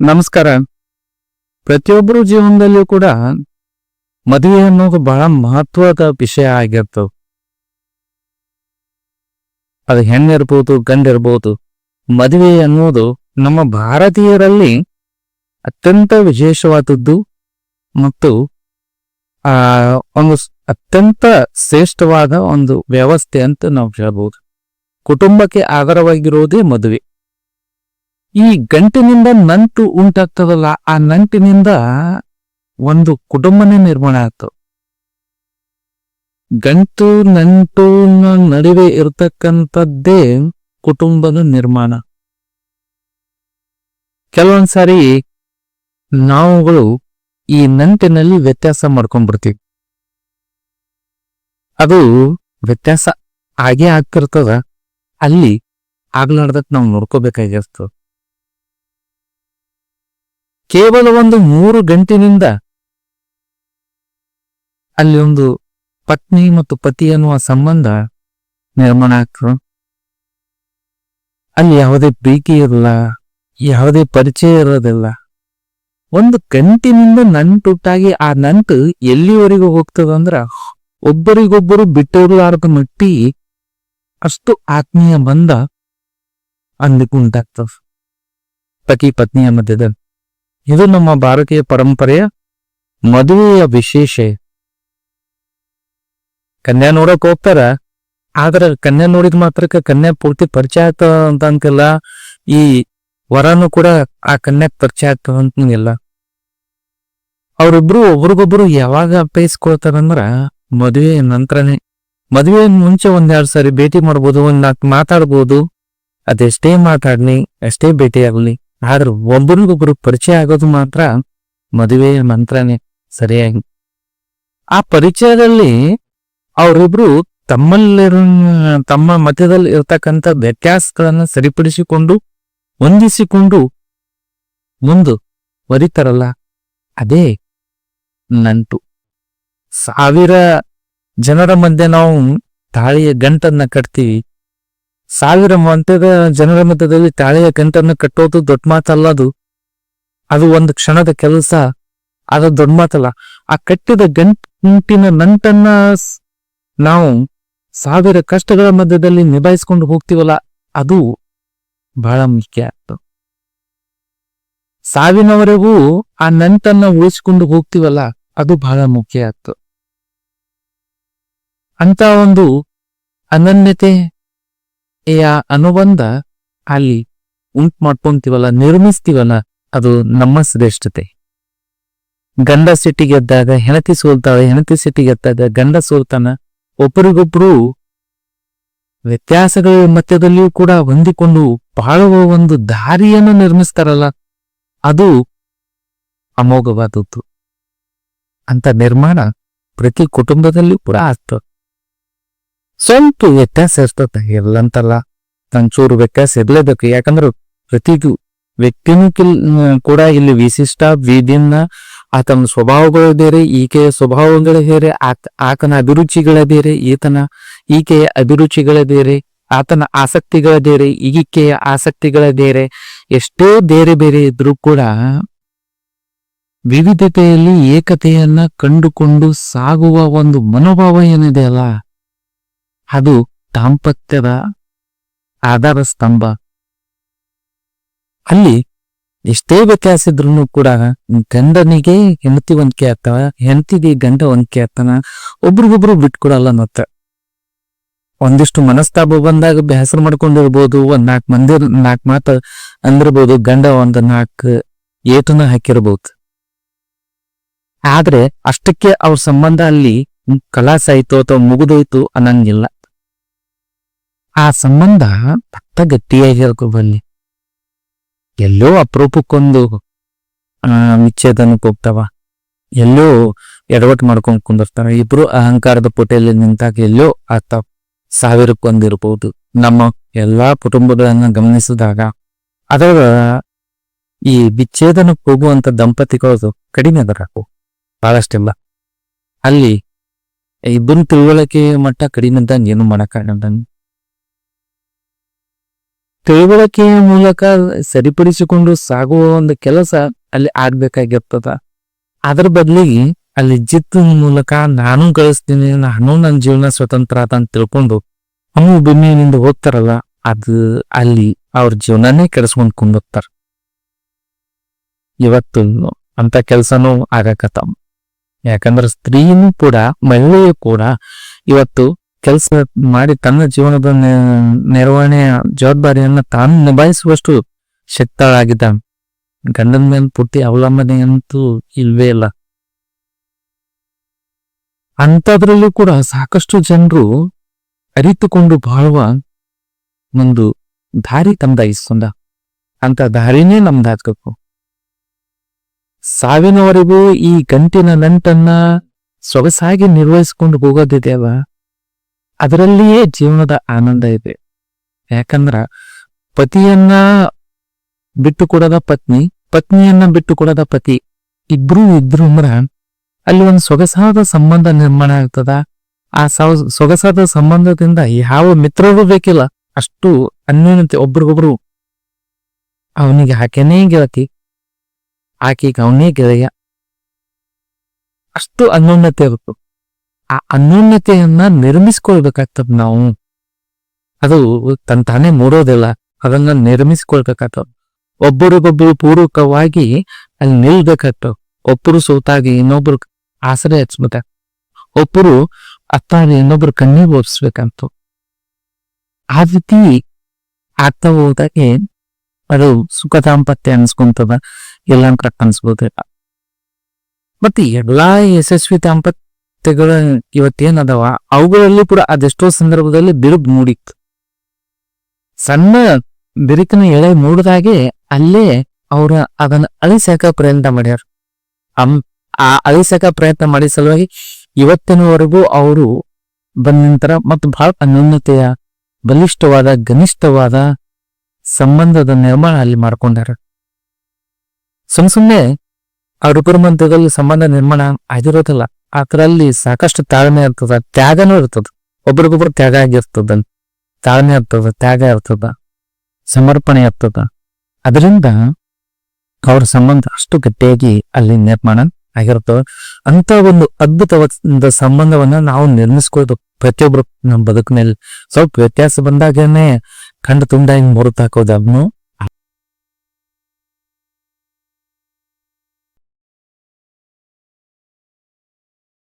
ನಮಸ್ಕಾರ. ಪ್ರತಿಯೊಬ್ಬರ ಜೀವನದಲ್ಲಿಯೂ ಕೂಡ ಮದುವೆ ಅನ್ನೋದು ಬಹಳ ಮಹತ್ವದ ವಿಷಯ ಆಗಿರ್ತವೆ ಅದು ಹೆಣ್ಣಿರ್ಬೋದು, ಗಂಡಿರ್ಬೋದು, ಮದುವೆ ಅನ್ನೋದು ನಮ್ಮ ಭಾರತೀಯರಲ್ಲಿ ಅತ್ಯಂತ ವಿಶೇಷವಾದದ್ದು ಮತ್ತು, ಆ, ಒಂದು ಅತ್ಯಂತ ಶ್ರೇಷ್ಠವಾದ ಒಂದು ವ್ಯವಸ್ಥೆ ಅಂತ ನಾವು ಹೇಳ್ಬೋದು. ಕುಟುಂಬಕ್ಕೆ ಆಧಾರವಾಗಿರೋದೇ ಮದುವೆ. ಈ ಗಂಟಿನಿಂದ ನಂಟು ಉಂಟಾಗ್ತದಲ್ಲ, ಆ ನಂಟಿನಿಂದ ಒಂದು ಕುಟುಂಬನೇ ನಿರ್ಮಾಣ ಆಯ್ತು. ಗಂಟು ನಂಟು ನಡುವೆ ಇರತಕ್ಕಂಥದ್ದೇ ಕುಟುಂಬದ ನಿರ್ಮಾಣ. ಕೆಲವೊಂದ್ಸಾರಿ ನಾವುಗಳು ಈ ನಂಟಿನಲ್ಲಿ ವ್ಯತ್ಯಾಸ ಮಾಡ್ಕೊಂಡ್ಬಿಡ್ತೀವಿ. ಅದು ವ್ಯತ್ಯಾಸ ಆಗೇ ಆಗ್ತಿರ್ತದ. ಅಲ್ಲಿ ಆಗ್ಲಾರ್ದಕ್ ನಾವು ನೋಡ್ಕೋಬೇಕಾಗಿರ್ತದ ಕೇವಲ ಒಂದು ಮೂರು ಗಂಟಿನಿಂದ ಅಲ್ಲಿ ಒಂದು ಪತ್ನಿ ಮತ್ತು ಪತಿ ಅನ್ನುವ ಸಂಬಂಧ ನಿರ್ಮಾಣ ಆಗ್ತದೆ. ಅಲ್ಲಿ ಯಾವುದೇ ಪ್ರೀತಿ ಇರಲ್ಲ, ಯಾವುದೇ ಪರಿಚಯ ಇರೋದಿಲ್ಲ. ಒಂದು ಗಂಟಿನಿಂದ ನಂಟುಟ್ಟಾಗಿ ಆ ನಂಟು ಎಲ್ಲಿವರೆಗೂ ಹೋಗ್ತದಂದ್ರ ಒಬ್ಬರಿಗೊಬ್ಬರು ಬಿಟ್ಟಿರ್ಲಾರ್ದ ಮಟ್ಟಿ ಅಷ್ಟು ಆತ್ಮೀಯ ಬಂದ ಅಂದಕ್ಕೆ ಉಂಟಾಗ್ತದ. ಪತಿ ಪತ್ನಿಯ ಮಧ್ಯದಲ್ಲಿ. ಇದು ನಮ್ಮ ಭಾರತೀಯ ಪರಂಪರೆಯ ಮದುವೆಯ ವಿಶೇಷ. ಕನ್ಯಾ ನೋಡಕ್ ಹೋಗ್ತಾರ, ಆದ್ರ ಕನ್ಯಾ ನೋಡಿದ ಮಾತ್ರಕ್ಕೆ ಕನ್ಯಾ ಪೂರ್ತಿ ಪರಿಚಯ ಆಗ್ತದ ಅಂತ ಅಂತಿಲ್ಲ. ಈ ವರನು ಕೂಡ ಆ ಕನ್ಯಾಕ್ ಪರಿಚಯ ಆಗ್ತದ ಅಂತಂಗಿಲ್ಲ ಅವ್ರಿಬ್ರು ಒಬ್ರಿಗೊಬ್ರು ಯಾವಾಗ ಅಪ್ಪೈಸ್ಕೊಳ್ತಾರಂದ್ರ ಮದುವೆ ನಂತರನೇ. ಮದುವೆ ಮುಂಚೆ ಒಂದೆರಡು ಸಾರಿ ಭೇಟಿ ಮಾಡ್ಬೋದು, ಒಂದ್ ನಾಲ್ಕು ಮಾತಾಡ್ಬೋದು. ಅದೆಷ್ಟೇ ಮಾತಾಡ್ಲಿ, ಅಷ್ಟೇ ಭೇಟಿ ಆಗ್ಲಿ. ಆದ್ರೆ ಒಬ್ಬರಿಗೊಬ್ರು ಪರಿಚಯ ಆಗೋದು ಮಾತ್ರ ಮದುವೆಯ ಮಂತ್ರನೇ ಸರಿಯಾಗಿ. ಆ ಪರಿಚಯದಲ್ಲಿ ಅವರಿಬ್ರು ತಮ್ಮಲ್ಲಿರ, ತಮ್ಮ ಮಧ್ಯದಲ್ಲಿ ಇರತಕ್ಕಂಥ ವ್ಯತ್ಯಾಸಗಳನ್ನು ಸರಿಪಡಿಸಿಕೊಂಡು, ಹೊಂದಿಸಿಕೊಂಡು ಮುಂದು ವರಿತಾರಲ್ಲ ಅದೇ ನಂಟು. ಸಾವಿರ ಜನರ ಮಧ್ಯೆ ನಾವು ತಾಳಿಯ ಗಂಟನ್ನ ಕಟ್ತೀವಿ. ಸಾವಿರ ಮಂತ್ಯದ ಜನರ ಮಧ್ಯದಲ್ಲಿ ತಾಳೆಯ ಗಂಟನ್ನ ಕಟ್ಟೋದು ದೊಡ್ಡ ಮಾತಲ್ಲ ಅದು. ಅದು ಒಂದು ಕ್ಷಣದ ಕೆಲಸ, ಅದು ದೊಡ್ಡ ಮಾತಲ್ಲ. ಆ ಕಟ್ಟಿದ ಗಂಟಿನ ನಂಟನ್ನ ನಾವು ಸಾವಿರ ಕಷ್ಟಗಳ ಮಧ್ಯದಲ್ಲಿ ನಿಭಾಯಿಸ್ಕೊಂಡು ಹೋಗ್ತೀವಲ್ಲ, ಅದು ಬಹಳ ಮುಖ್ಯ ಆಗ್ತದೆ ಸಾವಿನವರೆಗೂ ಆ ನಂಟನ್ನ ಉಳಿಸಿಕೊಂಡು ಹೋಗ್ತೀವಲ್ಲ, ಅದು ಬಹಳ ಮುಖ್ಯ ಆಗ್ತದೆ ಅಂತ ಒಂದು ಅನನ್ಯತೆ ಆ ಅನುಬಂಧ ಅಲ್ಲಿ ಉಂಟು ಮಾಡ್ಕೊಂತೀವಲ್ಲ, ನಿರ್ಮಿಸ್ತೀವಲ್ಲ, ಅದು ನಮ್ಮ ಶ್ರೇಷ್ಠತೆ. ಗಂಡ ಸಿಟ್ಟಿಗೆದ್ದಾಗ ಹೆಣತಿ ಸೋಲ್ತಾಳೆ ಹೆಣತಿ ಸಿಟ್ಟಿಗೆದ್ದಾಗ ಗಂಡ ಸೋಲ್ತಾನ, ಒಬ್ಬರಿಗೊಬ್ರು ವ್ಯತ್ಯಾಸಗಳ ಮಧ್ಯದಲ್ಲಿಯೂ ಕೂಡ ಹೊಂದಿಕೊಂಡು ಬಾಳುವ ಒಂದು ದಾರಿಯನ್ನು ನಿರ್ಮಿಸ್ತಾರಲ್ಲ, ಅದು ಅಮೋಘವಾದದ್ದು. ಅಂತ ನಿರ್ಮಾಣ ಪ್ರತಿ ಕುಟುಂಬದಲ್ಲಿಯೂ ಕೂಡ ಆಗ್ತದೆ. ಸ್ವಲ್ಪ ವ್ಯತ್ಯಾಸ ಇರ್ತದೆ. ಎಲ್ಲಂತಲ್ಲ ಒಂಚೂರು ವ್ಯತ್ಯಾಸ ಇರಲೇಬೇಕು. ಯಾಕಂದ್ರೆ ಪ್ರತಿಗೂ ವ್ಯಕ್ತಿನೂ ಕಿಲ್ ಕೂಡ ಇಲ್ಲಿ ವಿಶಿಷ್ಟ ವಿಭಿನ್ನ ಆತನ ಸ್ವಭಾವಗಳು ಬೇರೆ, ಈಕೆಯ ಸ್ವಭಾವಗಳ ಬೇರೆ, ಆತ, ಆತನ ಅಭಿರುಚಿಗಳೇ ಬೇರೆ, ಈತನ, ಈಕೆಯ ಅಭಿರುಚಿಗಳೇ ಬೇರೆ, ಆತನ ಆಸಕ್ತಿಗಳ ಬೇರೆ, ಈಕೆಯ ಆಸಕ್ತಿಗಳ ಬೇರೆ, ಎಷ್ಟೇ ಬೇರೆ ಬೇರೆ ಇದ್ರೂ ಕೂಡ ವಿವಿಧತೆಯಲ್ಲಿ ಏಕತೆಯನ್ನ ಕಂಡುಕೊಂಡು ಸಾಗುವ ಒಂದು ಮನೋಭಾವ ಏನಿದೆ ಅಲ್ಲ? ಅದು ದಾಂಪತ್ಯದ ಆಧಾರ ಸ್ತಂಭ. ಅಲ್ಲಿ ಎಷ್ಟೇ ವ್ಯತ್ಯಾಸ ಇದ್ರೂ ಕೂಡ ಗಂಡನಿಗೆ ಹೆಂಡತಿ ಒಂದ್ಕೆ ಆಗ್ತಾವ, ಹೆಂಡತಿಗೆ ಗಂಡ ಒಂದ್ಕೆ ಆಗ್ತಾನ, ಒಬ್ರಿಗೊಬ್ರು ಬಿಟ್ಕೊಡಲ್ಲ ಮತ್ತೆ ಒಂದಿಷ್ಟು ಮನಸ್ತಾಪ ಬಂದಾಗ ಬೇಸರ ಮಾಡ್ಕೊಂಡಿರ್ಬೋದು, ಒಂದ್ ನಾಲ್ಕು ಮಂದಿ, ನಾಲ್ಕು ಮಾತು ಅಂದಿರ್ಬೋದು, ಗಂಡ ಒಂದ್ ನಾಲ್ಕು ಏಟನ ಹಾಕಿರ್ಬೋದು. ಆದ್ರೆ ಅಷ್ಟಕ್ಕೆ ಅವ್ರ ಸಂಬಂಧ ಅಲ್ಲಿ ಕಲಾಸ ಆಯ್ತು ಅಥವಾ ಮುಗಿದೋಯ್ತು ಅನ್ನಂಗಿಲ್ಲ. ಆ ಸಂಬಂಧ ಭಕ್ತ ಗಟ್ಟಿಯಾಗಿರ್ಕೊ ಬನ್ನಿ. ಎಲ್ಲೋ ಅಪರೂಪಕ್ಕೊಂದು ವಿಚ್ಛೇದನಕ್ಕೆ ಹೋಗ್ತಾವ ಎಲ್ಲೋ ಎಡವಟ್ಟು ಮಾಡ್ಕೊಂಡು ಕುಂದಿರ್ತಾರ. ಇಬ್ರು ಅಹಂಕಾರದ ಪುಟೆಯಲ್ಲಿ ನಿಂತಾಗ ಎಲ್ಲೋ ಆಗ್ತಾವ ಸಾವಿರಕ್ಕೊಂದಿರ್ಬೋದು. ನಮ್ಮ ಎಲ್ಲಾ ಕುಟುಂಬಗಳನ್ನ ಗಮನಿಸಿದಾಗ ಅದರ ಈ ವಿಚ್ಛೇದನಕ್ಕೆ ಹೋಗುವಂತ ದಂಪತಿಗಳು ಕಡಿಮೆ ಅದರಾಕು ಬಹಳಷ್ಟಿಲ್ಲ ಅಲ್ಲಿ ಇಬ್ಬರು ತಿಳುವಳಿಕೆ ಮಟ್ಟ ಕಡಿಮೆ ಇದ್ದಂಗ ಏನು ಮಾಡಕ್ಕಾಗಲ್ಲ ತಿಳುವಳಿಕೆಯ ಮೂಲಕ ಸರಿಪಡಿಸಿಕೊಂಡು ಸಾಗುವ ಒಂದು ಕೆಲಸ ಅಲ್ಲಿ ಆಗ್ಬೇಕಾಗಿರ್ತದ. ಅದ್ರ ಬದಲಿಗೆ ಅಲ್ಲಿ ಜಿತ್ತಿನ ಮೂಲಕ ನಾನು ಗಳಿಸ್ತೀನಿ ನಾನು ನನ್ನ ಜೀವನ ಸ್ವತಂತ್ರ ಅಂತ ತಿಳ್ಕೊಂಡು ಅವನು ಭೂಮಿಯಿಂದ ಹೋಗ್ತಾರಲ್ಲ, ಅದು ಅಲ್ಲಿ ಅವ್ರ ಜೀವನನೇ ಕೆಡಿಸ್ಕೊಂಡು ಕುಂದೋಗ್ತಾರ ಇವತ್ತು ಅಂತ ಕೆಲಸನೂ ಆಗಕತ್ತ ಯಾಕಂದ್ರೆ ಸ್ತ್ರೀನೂ ಕೂಡ, ಮಹಿಳೆಯು ಕೂಡ ಇವತ್ತು ಕೆಲಸ ಮಾಡಿ ತನ್ನ ಜೀವನದ ನಿರ್ವಹಣೆಯ ಜವಾಬ್ದಾರಿಯನ್ನ ತಾನು ನಿಭಾಯಿಸುವಷ್ಟು ಶಕ್ತಾಳಾಗಿದ್ದ ಗಂಡನ ಮೇಲೆ ಪೂರ್ತಿ ಅವಲಂಬನೆ ಅಂತೂ ಇಲ್ವೇ ಇಲ್ಲ. ಅಂಥದ್ರಲ್ಲೂ ಕೂಡ ಸಾಕಷ್ಟು ಜನರು ಅರಿತುಕೊಂಡು ಬಾಳುವ ಒಂದು ದಾರಿ ತಮ್ದಾಗಿಸ್ಕೊಂಡ ಅಂತ ದಾರಿನೇ ನಮ್ದಾಗಬೇಕು ಸಾವಿನವರೆಗೂ ಈ ಗಂಟಿನ ನಂಟನ್ನ ಸೊಗಸಾಗಿ ನಿರ್ವಹಿಸಿಕೊಂಡು ಹೋಗೋದಿದೆಯಲ್ಲ? ಅದರಲ್ಲಿಯೇ ಜೀವನದ ಆನಂದ ಇದೆ. ಯಾಕಂದ್ರ ಪತಿಯನ್ನ ಬಿಟ್ಟು ಕೊಡದ ಪತ್ನಿ, ಪತ್ನಿಯನ್ನ ಬಿಟ್ಟು ಕೊಡದ ಪತಿ ಇಬ್ರು ಇದ್ರು ಅಂದ್ರ ಅಲ್ಲಿ ಒಂದು ಸೊಗಸಾದ ಸಂಬಂಧ ನಿರ್ಮಾಣ ಆಗ್ತದ. ಆ ಸೊಗಸಾದ ಸಂಬಂಧದಿಂದ ಯಾವ ಮಿತ್ರರು ಬೇಕಿಲ್ಲ. ಅಷ್ಟು ಅನ್ಯೂನತೆ ಒಬ್ರಿಗೊಬ್ರು ಅವನಿಗೆ ಆಕೆನೇ ಗೆಳತಿ, ಆಕೆಗೆ ಅವನೇ ಗೆಳೆಯ. ಅಷ್ಟು ಅನ್ಯೋನ್ಯತೆ ಇರುತ್ತೆ. ಆ ಅನ್ಯೂನ್ಯತೆಯನ್ನ ನಿರ್ಮಿಸ್ಕೊಳ್ಬೇಕಾಗ್ತದ ನಾವು. ಅದು ತನ್ ತಾನೇ ಮೂಡೋದಿಲ್ಲ. ಅದನ್ನ ನಿರ್ಮಿಸ್ಕೊಳ್ಬೇಕಾಗ್ತದ. ಒಬ್ಬರಿಗೊಬ್ಬರು ಪೂರಕವಾಗಿ ಅಲ್ಲಿ ನಿಲ್ಬೇಕಾಗ್ತವ ಒಬ್ಬರು ಸೋತಾಗಿ ಇನ್ನೊಬ್ರು ಆಸರೆ ಹಚ್ಬೇಕ ಒಬ್ಬರು ಅತ್ತಾಗಿ ಇನ್ನೊಬ್ರು ಕಣ್ಣೀರ್ ಒಪ್ಸ್ಬೇಕಂತ ಆ ರೀತಿ ಆಗ್ತಾ ಹೋದಾಗ ಅದು ಸುಖ ದಾಂಪತ್ಯ ಅನ್ಸ್ಕೊಂತದ. ಎಲ್ಲ ಕರೆಕ್ಟ್ ಅನ್ಸ್ಬೋದಿಲ್ಲ. ಮತ್ತೆ ಎಲ್ಲಾ ಯಶಸ್ವಿ ದಾಂಪತ್ಯಗಳ ಇವತ್ತೇನದವ? ಅವುಗಳಲ್ಲಿ ಕೂಡ ಅದೆಷ್ಟೋ ಸಂದರ್ಭದಲ್ಲಿ ಬಿರುಬ್ ಮೂಡಿಕ್ ಸಣ್ಣ ಬಿರುಕಿನ ಎಳೆ ಮೂಡಿದಾಗೆ ಅಲ್ಲೇ ಅವ್ರ ಅದನ್ನ ಅಳಿಸಾಕ ಪ್ರಯತ್ನ ಮಾಡ್ಯಾರ. ಅಂ, ಆ ಅಳಿಸಾಕ ಪ್ರಯತ್ನ ಮಾಡಿದ ಸಲುವಾಗಿ ಇವತ್ತಿನವರೆಗೂ ಅವರು ಬಂದ ನಂತರ ಮತ್ತು ಬಹಳ ಅನ್ಯೋನ್ಯತೆಯ, ಬಲಿಷ್ಠವಾದ ಗನಿಷ್ಠವಾದ ಸಂಬಂಧದ ನಿರ್ಮಾಣ ಅಲ್ಲಿ ಮಾಡ್ಕೊಂಡಾರ. ಸುಮ್ ಸುಮ್ನೆ ಅವರಿಬ್ಬರ ಮಧ್ಯದಲ್ಲಿ ಸಂಬಂಧ ನಿರ್ಮಾಣ ಆಗಿರೋದಿಲ್ಲ. ಅದರಲ್ಲಿ ಸಾಕಷ್ಟು ತಾಳ್ಮೆ ಇರ್ತದ, ತ್ಯಾಗನೂ ಇರ್ತದ. ಒಬ್ರಿಗೊಬ್ರು ತ್ಯಾಗ ಆಗಿರ್ತದ, ತಾಳ್ಮೆ ಇರ್ತದ, ತ್ಯಾಗ ಇರ್ತದ, ಸಮರ್ಪಣೆ ಇರ್ತದ. ಅದರಿಂದ ಅವ್ರ ಸಂಬಂಧ ಅಷ್ಟು ಗಟ್ಟಿಯಾಗಿ ಅಲ್ಲಿ ನಿರ್ಮಾಣ ಆಗಿರ್ತವೆ ಅಂತ ಒಂದು ಅದ್ಭುತವಾದ ಸಂಬಂಧವನ್ನ ನಾವು ನಿರ್ಮಿಸ್ಕೊಳ್ಬೇಕು ಪ್ರತಿಯೊಬ್ರು ನಮ್ಮ ಬದುಕಿನಲ್ಲಿ. ಸ್ವಲ್ಪ ವ್ಯತ್ಯಾಸ ಬಂದಾಗನೇ ಕಂಡು ಹಿಂಗೆ ಮುರುತಾಕೋದು ಅದನ್ನು